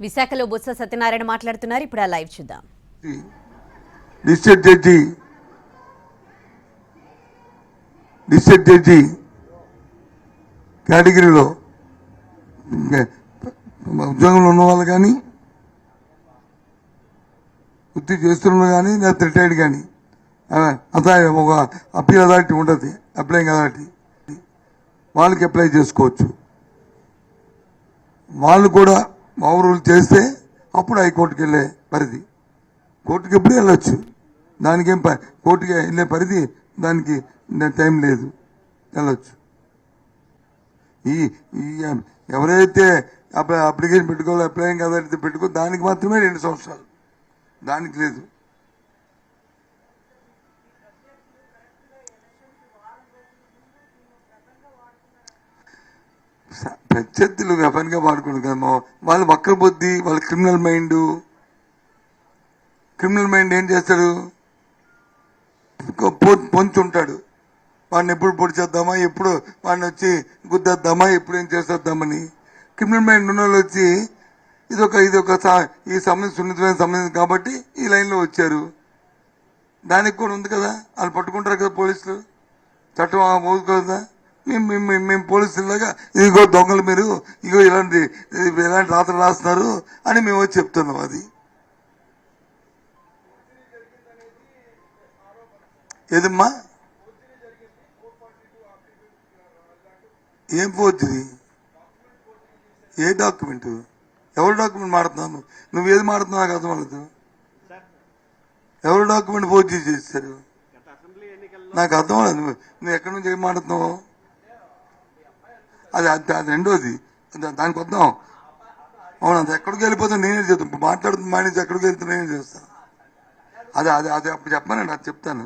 విశాఖలో బొత్స సత్యనారాయణ మాట్లాడుతున్నారు. ఇప్పుడు ఆ లైవ్ చూద్దాం. డిస్ట్రిక్ట్ జడ్జి డిస్ట్రిక్ట్ జడ్జి కేటగిరీలో ఉద్యోగంలో ఉన్న వాళ్ళు కానీ వృత్తి చేస్తున్న కానీ లేకపోతే రిటైర్డ్ కానీ అదే ఒక అప్పీల్ అథారిటీ ఉంటుంది. Applying authority. వాళ్ళకి అప్లై చేసుకోవచ్చు. వాళ్ళు కూడా మామూలు చేస్తే అప్పుడు హైకోర్టుకి వెళ్ళే పరిధి. కోర్టుకి ఎప్పుడు వెళ్ళొచ్చు? దానికేం ప- కోర్టుకి వెళ్ళే పరిధి దానికి టైం లేదు. వెళ్ళొచ్చు. ఈ ఈ ఎవరైతే అప్లికేషన్ పెట్టుకోవాలో అప్లై కదా పెట్టుకో దానికి మాత్రమే రెండు సంవత్సరాలు. దానికి లేదు. ప్రత్యర్థులు వెపన్గా వాడుకోండి కదమ్మా వాళ్ళు వక్ర బుద్ధి వాళ్ళ క్రిమినల్ మైండ్ క్రిమినల్ మైండ్ ఏం చేస్తాడు? పొంచి ఉంటాడు వాడిని ఎప్పుడు పొడిచేద్దామా ఎప్పుడు వాడిని వచ్చి గుద్దేద్దామా? ఎప్పుడు ఏం చేసేద్దామని. క్రిమినల్ మైండ్ ఉన్న వాళ్ళు వచ్చి ఇదొక ఇదొక ఒక ఈ సమయం సున్నితమైన సమయం కాబట్టి ఈ లైన్లో వచ్చారు. దానికి కూడా ఉంది కదా? వాళ్ళు పట్టుకుంటారు కదా పోలీసులు. చట్టం పోదు కదా? మేము మేము పోలీసులాగా ఇదిగో దొంగలు మీరు ఇగో ఇలాంటి ఇలాంటి రాత్రులు రాస్తున్నారు అని మేము వచ్చి చెప్తున్నాం అది. ఏదమ్మా? ఏం పోతుంది? ఏ డాక్యుమెంట్? ఎవరు డాక్యుమెంట్ మాడుతున్నావు నువ్వు ఏది మాడుతున్నావు నాకు అర్థం అవ్వదు ఎవరు డాక్యుమెంట్ ఫోర్జీ చేస్తారు నాకు అర్థం నువ్వు నువ్వు ఎక్కడి నుంచి ఏం మాడుతున్నావు? అది అది రెండోది. దానికి వద్దాం. అవును అది ఎక్కడికి వెళ్ళిపోతే నేనే చెప్తాను. మాట్లాడుతున్న మానేసి ఎక్కడికి వెళ్తే నేనే చేస్తాను. అది అది అది అప్పుడు చెప్పానండి అది చెప్తాను.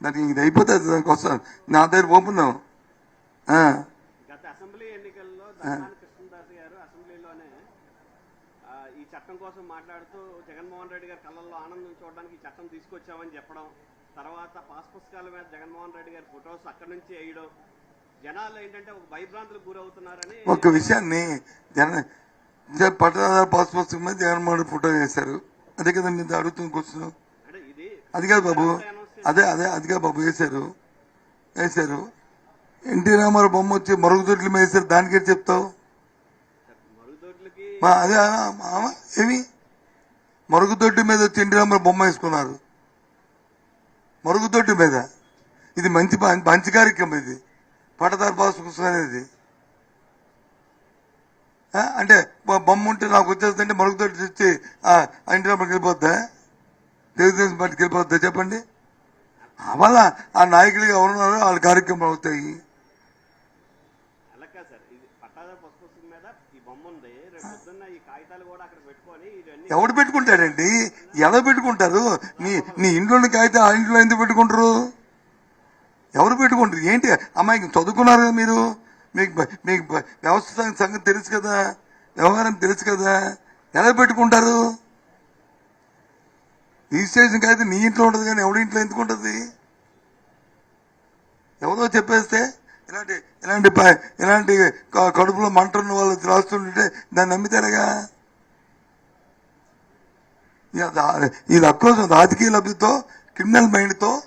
దానికి ఇది అయిపోతే అది దానికి వస్తాను. నా దగ్గర ఒప్పుందాం గత అసెంబ్లీ ఎన్నికల్లో దర్శనాని కృష్ణదాస్ గారు అసెంబ్లీలోనే ఆ, ఈ చట్టం కోసం మాట్లాడుతూ జగన్మోహన్ రెడ్డి గారి కళ్ళల్లో ఆనందం చూడడానికి ఈ చట్టం తీసుకొచ్చామని చెప్పడం తర్వాత పాస్ పుస్తకాల మీద జగన్మోహన్ రెడ్డి గారి ఫొటోస్ అక్కడి నుంచి వేయడం జనాలు ఏంటంటే ఒక భయభ్రాంతులకు గురవుతున్నారని ఒక విషయాన్ని జన పాస్ పుస్తకం మీద జగన్మోహన్ ఫోటో వేశారు. అదే కదా కూర్చున్నాం అంటే ఇది అది కాదు బాబు. అదే అదే అది కాదు బాబు. వేశారు. వేశారు. ఎన్టీ రామారావు బొమ్మ వచ్చి మరుగుదొడ్ల మీద వేశారు. దానికే చెప్తావు? అదే ఏమి? మరుగుదొడ్డి మీద వచ్చి ఎన్టీ రామారావు బొమ్మ వేసుకున్నారు. మరుగుదొడ్డి మీద. ఇది మంచి మంచి కార్యక్రమం ఇది. పట్టదారు పాస్ పుస్తకం అనేది అంటే బొమ్మ ఉంటే నాకు వచ్చేస్తుంటే మరుగుదొడ్డి తెచ్చి ఎన్టీ రామారావుకి వెళ్ళిపోద్దా? తెలుగుదేశం పార్టీకి వెళ్ళిపోద్దా చెప్పండి? వాళ్ళ ఆ నాయకులు ఎవరున్నారో వాళ్ళ కార్యక్రమాలు అవుతాయి. ఎవడు పెట్టుకుంటాడండి? ఎలా పెట్టుకుంటారు? నీ నీ ఇంట్లో అయితే ఆ ఇంట్లో ఎందుకు పెట్టుకుంటారు? ఎవరు పెట్టుకుంటారు? ఏంటి? అమ్మాయికి చదువుకున్నారు కదా మీరు? మీకు మీకు వ్యవస్థ సంగతి తెలుసు కదా? వ్యవహారం తెలుసు కదా? ఎలా పెట్టుకుంటారు? రిజిస్ట్రేషన్ అయితే నీ ఇంట్లో ఉంటుంది కానీ ఎవడి ఇంట్లో ఎందుకు ఉంటుంది? ఎవరో చెప్పేస్తే ఇలాంటి ఇలాంటి ఇలాంటి క- కడుపులో మంట ఉన్న వాళ్ళు రాస్తుంటే దాన్ని నమ్మితారుగా? ఈ లక్ష్యం రాజకీయ లబ్ధితో క్రిమినల్ మైండ్తో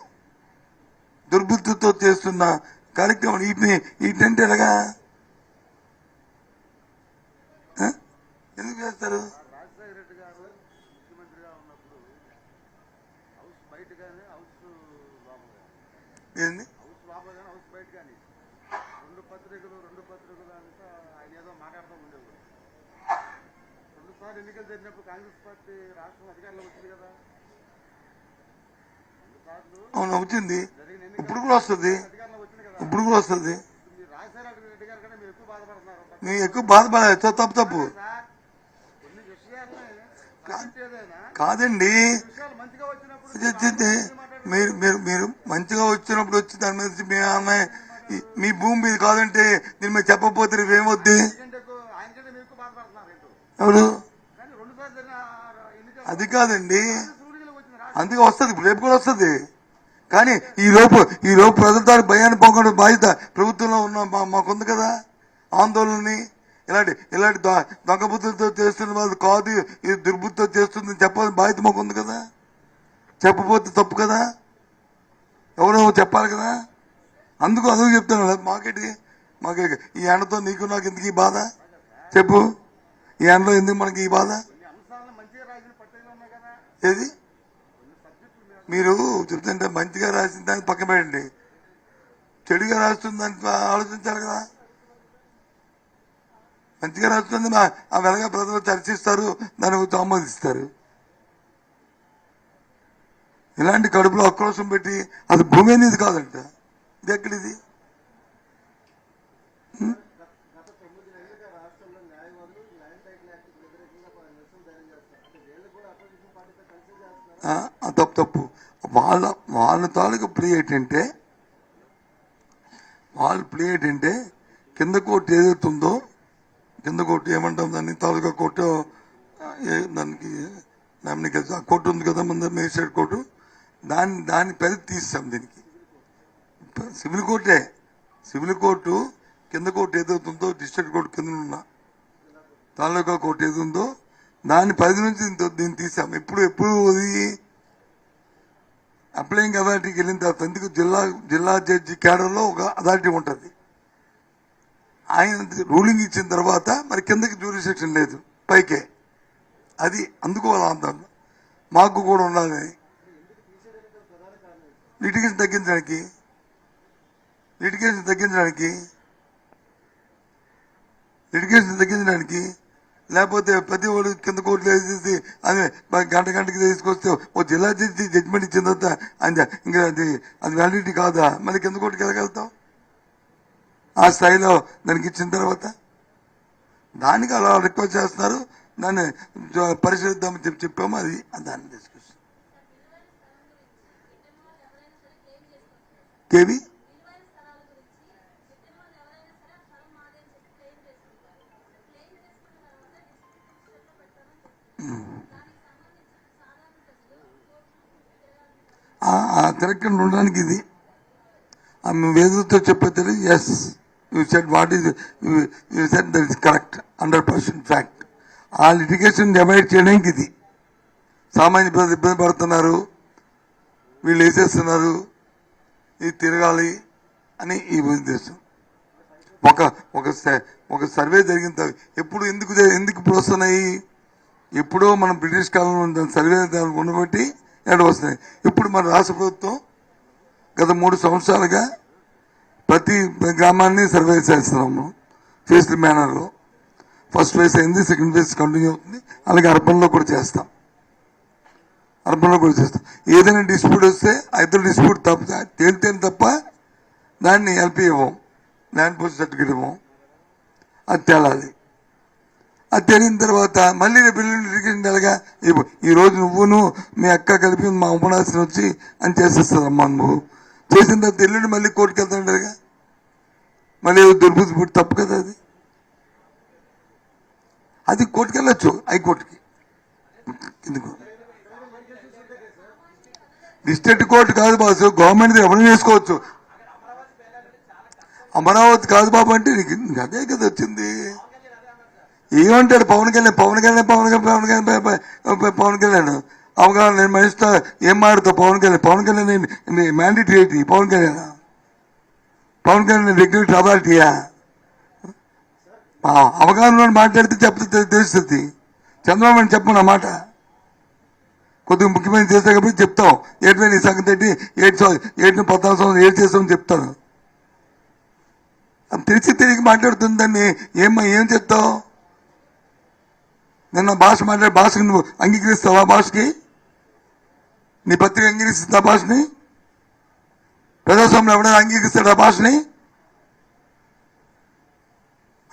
దుర్బుద్ధితో చేస్తున్న కార్యక్రమం వీటిని వీటంటే ఎలాగా? ఎందుకు చేస్తారు? రెడ్డి గారు ముఖ్యమంత్రిగా ఉన్నప్పుడు హౌస్ కానీ హౌస్ ఏంది? హౌస్ హౌస్ కానీ రెండు పత్రికలు రెండు పత్రికలు అంతా ఆయన ఏదో మాట్లాడుతూ ఉండేవారు రెండుసార్లు ఎన్నికలు జరిగినప్పుడు కాంగ్రెస్ పార్టీ రాష్ట్రం అధికారంలో వచ్చింది కదా. అవును వచ్చింది ఇప్పుడు కూడా వస్తుంది. ఇప్పుడు కూడా వస్తుంది. మీరు ఎక్కువ బాధపడదు తప్పు తప్పు. కాదండి. వచ్చింది. మీరు మీరు మీరు మంచిగా వచ్చినప్పుడు వచ్చి దాని మీద మీ ఆమె మీ భూమి మీద కాదంటే దీని మీద చెప్పకపోతే బాధపడుతున్నారు ఏంటో ఎవరు? అది కాదండి. అందుకే వస్తుంది రేపు కూడా వస్తుంది. కానీ ఈ లోపు ఈ లోపు ప్రజలతో భయాన్ని పోకుండా బాధ్యత ప్రభుత్వంలో ఉన్న మా- మాకుంది కదా ఆందోళనని. ఇలాంటి ఇలాంటి దొ- దొంగ బుద్ధులతో చేస్తున్న వాళ్ళు కాదు ఇది దుర్బుద్ధితో చేస్తుంది చెప్పాలని బాధ్యత మాకు ఉంది కదా. చెప్పపోతే తప్పు కదా. ఎవరో చెప్పాలి కదా. అందుకు అందుకు చెప్తాను మాకేటి మాకే ఈ ఎండతో నీకు నాకు ఎందుకు ఈ బాధ? చెప్పు. ఈ ఎండలో ఎందుకు మనకి ఈ బాధ? ఏది? మీరు చెప్తుంటే మంచిగా రాసిన దాన్ని పక్కన పెట్టండి. చెడుగా రాస్తుందని ఆలోచించాలి కదా. మంచిగా రాస్తుంది మా- ఆ వెనక ప్రజలు చర్చిస్తారు దాన్ని ఆమోదిస్తారు. ఇలాంటి కడుపులో ఆక్రోశం పెట్టి అది భూమి అనేది కాదంట. ఇది ఎక్కడిది గత తొమ్మిది నెలలుగా రాష్ట్రంలో న్యాయవాదులు ల్యాండ్ టైటిల్ యాక్ట్ వ్యతిరేకంగా నిరసన ధైర్యం చేస్తారు అంటే వీళ్ళు కూడా అపోజిషన్ పార్టీతో కలిసి చేస్తున్నారు ఆ, ఆ తప్పు తప్పు. వాళ్ళ వాళ్ళ తాలూకు ప్లే ఏంటంటే వాళ్ళ ప్లే ఏంటంటే కింద కోర్టు ఏదైతుందో కింద కోర్టు ఏమంటాం దాన్ని? తాలూకా కోర్టు దానికి నామినీ ఆ కోర్టు ఉంది కదా ముందు మేజిస్ట్రేట్ కోర్టు. దాన్ని దాని పెద్ద తీస్తాం దీనికి. సివిల్ కోర్టే. సివిల్ కోర్టు కింద కోర్టు ఏదవుతుందో డిస్ట్రిక్ట్ కోర్టు కింద ఉన్న తాలూకా కోర్టు ఏది ఉందో దాని పరిధి నుంచి దీన్ని తీసాం. ఎప్పుడు ఎప్పుడు అది అప్లయింగ్ అథారిటీకి వెళ్ళిన తర్వాత ఎందుకు జిల్లా జిల్లా జడ్జి క్యాడర్లో ఒక అథారిటీ ఉంటుంది. ఆయన రూలింగ్ ఇచ్చిన తర్వాత మరి కిందకి జ్యూరిసెక్షన్ లేదు. పైకే. అది అందుకోవాలి వాళ్ళ మాకు కూడా ఉండాలి. లిటిగేషన్ తగ్గించడానికి లిటిగేషన్ తగ్గించడానికి లిటిగేషన్ తగ్గించడానికి లేకపోతే ప్రతి వాడు కింద కోర్టులో వేసేసి అది గంట గంటకి తీసుకొస్తే ఓ జిల్లా జడ్జి జడ్జిమెంట్ ఇచ్చిన తర్వాత అది ఇంకా అది అది వ్యాలిడిటీ కాదా? మళ్ళీ కింద కోర్టుకి వెళ్ళగలుగుతాం ఆ స్థాయిలో దానికి ఇచ్చిన తర్వాత? దానికి అలా రిక్వెస్ట్ చేస్తున్నారు. దాన్ని పరిశీలిద్దామని చెప్పి చెప్పాము. అది దాన్ని డిస్కషన్ కేవి ఆ- ఆ ఉండడానికి ఇది. ఆమె వేదతో చెప్పేది as you said what is you said that is correct hundred percent fact ఆ లిటిగేషన్ డివైడ్ చేయడానికి ఇది. సామాన్య ప్రజలు ఇబ్బంది పడుతున్నారు వీళ్ళు వేసేస్తున్నారు ఇది తిరగాలి అని ఈ ఉద్దేశం. ఒక ఒక స- ఒక సర్వే జరిగిన తర్వాత ఎప్పుడు ఎందుకు ఎందుకు ఇప్పుడు వస్తున్నాయి? ఎప్పుడో మనం బ్రిటిష్ కాలంలో ఉన్న సర్వే దానికి ఉండబట్టి ఎక్కడ వస్తున్నాయి. ఇప్పుడు మన రాష్ట్ర ప్రభుత్వం గత మూడు సంవత్సరాలుగా ప్రతి గ్రామాన్ని సర్వే చేస్తున్నాము ఫేస్డ్ మేనర్లో ఫస్ట్ ఫేజ్ అయింది సెకండ్ ఫేజ్ కంటిన్యూ అవుతుంది. అలాగే అర్బన్లో కూడా చేస్తాం. అర్బన్లో కూడా చేస్తాం. ఏదైనా డిస్ప్యూట్ వస్తే అయితే ఇద్దరు డిస్ప్యూట్ తప్ప తేలితేనే తప్ప దాన్ని ఎల్పి ఇవ్వం. ల్యాండ్ పోస్ట్ సర్టిఫికేట్ ఇవ్వం. అది తేలాలి. అది తెలియని తర్వాత మళ్ళీ రేపు ఎల్లుండి ఈరోజు ఈ రోజు నువ్వును మీ అక్క కలిపి మా ఉపన్యాసం వచ్చి అని చేసేస్తుంది అమ్మా నువ్వు. చేసిన తర్వాత ఎల్లుండి మళ్ళీ కోర్టుకి వెళ్తాంటారుగా మళ్ళీ దుర్బుద్ధి పుట్టి తప్పు కదా అది. అది కోర్టుకు వెళ్ళొచ్చు హైకోర్టుకి. ఎందుకు? డిస్ట్రిక్ట్ కోర్టు కాదు బాసు గవర్నమెంట్ ఎవరు చేసుకోవచ్చు? అమరావతి కాదు బాబు అంటే నీకు అదే కదా వచ్చింది. ఏమంటాడు? పవన్ కళ్యాణ్ పవన్ కళ్యాణ్ పవన్ పవన్ కళ్యాణ్ పవన్ కళ్యాణ్ అవగాహన నేను మనిషితో ఏం మాడతావు పవన్ కళ్యాణ్ పవన్ కళ్యాణ్ మ్యాండేటరీ ఏంటి పవన్ కళ్యాణ్. పవన్ కళ్యాణ్ రెగ్యులేటర్ అథారిటీయా ఆ, అవగాహన మాట్లాడితే చెప్తే తెలుస్తుంది. చంద్రబాబు అని చెప్పను అన్నమాట మాట. కొద్దిగా ముఖ్యమైన చేస్తా కాబట్టి చెప్తాం. ఏటి ఈ సంగతి ఏంటి? ఏడు ఏడు పద్నాలుగు సంవత్సరం ఏడు చేస్తామని చెప్తాను. తెలిసి తెలియక మాట్లాడుతుందని ఏమ్మా ఏం చెప్తావు? నిన్న భాష మాట్లాడే భాషకు నువ్వు అంగీకరిస్తావా భాషకి? నీ పత్రిక అంగీకరిస్తుందా భాషని? ప్రజాస్వామ్యం ఎవడైనా అంగీకరిస్తాడా భాషని?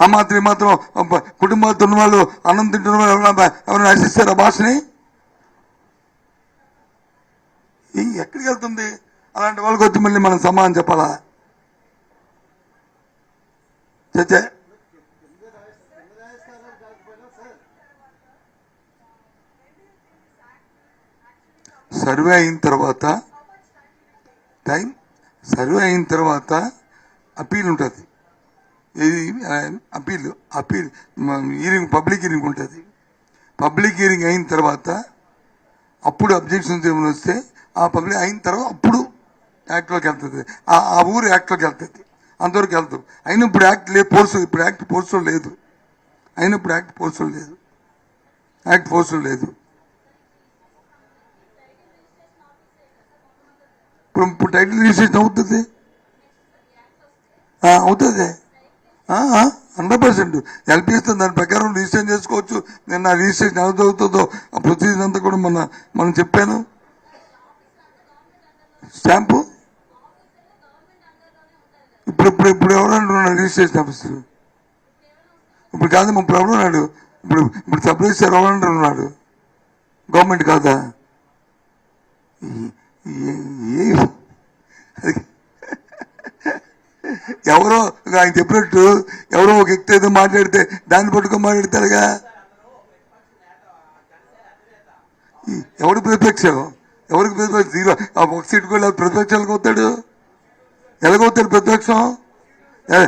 ఆ మాత్రం ఈ మాత్రం అబ్బ, కుటుంబాలు తిన్న వాళ్ళు అన్నం తింటున్న వాళ్ళు ఎవరైనా ఎవరైనా నశిస్తారా భాషని? ఎక్కడికి వెళ్తుంది? అలాంటి వాళ్ళకి వచ్చి మళ్ళీ మనం సమాధానం చెప్పాలా? చచ్చే సర్వే అయిన తర్వాత టైం సర్వే అయిన తర్వాత అప్పీల్ ఉంటుంది. ఇది appeal appeal hearing public hearing ఉంటుంది. పబ్లిక్ హీరింగ్ అయిన తర్వాత అప్పుడు అబ్జెక్షన్స్ ఏమైనా వస్తే ఆ పబ్లిక్ అయిన తర్వాత అప్పుడు యాక్ట్లోకి వెళ్తుంది. ఆ ఆ ఊరు యాక్ట్లోకి వెళ్తుంది. అంతవరకు వెళ్తాం. అయినా ఇప్పుడు యాక్ట్ లేదు ఫోర్స్ ఇప్పుడు యాక్ట్ ఫోర్స్లో లేదు. అయినప్పుడు యాక్ట్ ఫోర్స్లో లేదు. యాక్ట్ ఫోర్స్లో లేదు. ఇప్పుడు ఇప్పుడు టైటిల్ రిజిస్ట్రేషన్ అవుతుంది? అవుతుంది. హండ్రెడ్ పర్సెంట్ హెల్ప్ దాని ప్రకారం రిజిస్ట్రేషన్ చేసుకోవచ్చు. నేను నా రిజిస్ట్రేషన్ ఎలా అవుతుందో ఆ ప్రొసీజర్ అంతా కూడా మన మనం చెప్పాను. స్టాంపు ఇప్పుడు ఇప్పుడు ఇప్పుడు ఎవరు రిజిస్ట్రేషన్ ఆఫీసర్ ఇప్పుడు కాదు ఇప్పుడు ప్రాబ్లం ఉన్నాడు ఇప్పుడు ఇప్పుడు సబ్ రిజిస్టర్ ఎవరు ఉన్నాడు గవర్నమెంట్ కాదా? ఎవరో ఆయన చెప్పినట్టు ఎవరో ఒక వ్యక్తి ఏదో మాట్లాడితే దాన్ని పట్టుకొని మాట్లాడతారుగా? ఎవడు ప్రతిపక్షం? ఎవరికి ప్రతిపక్షం? జీరో ఆ ఒక సీట్ కూడా ప్రతిపక్షాలకు అవుతాడు ఎలాగవుతాడు ప్రతిపక్షం? ఏ,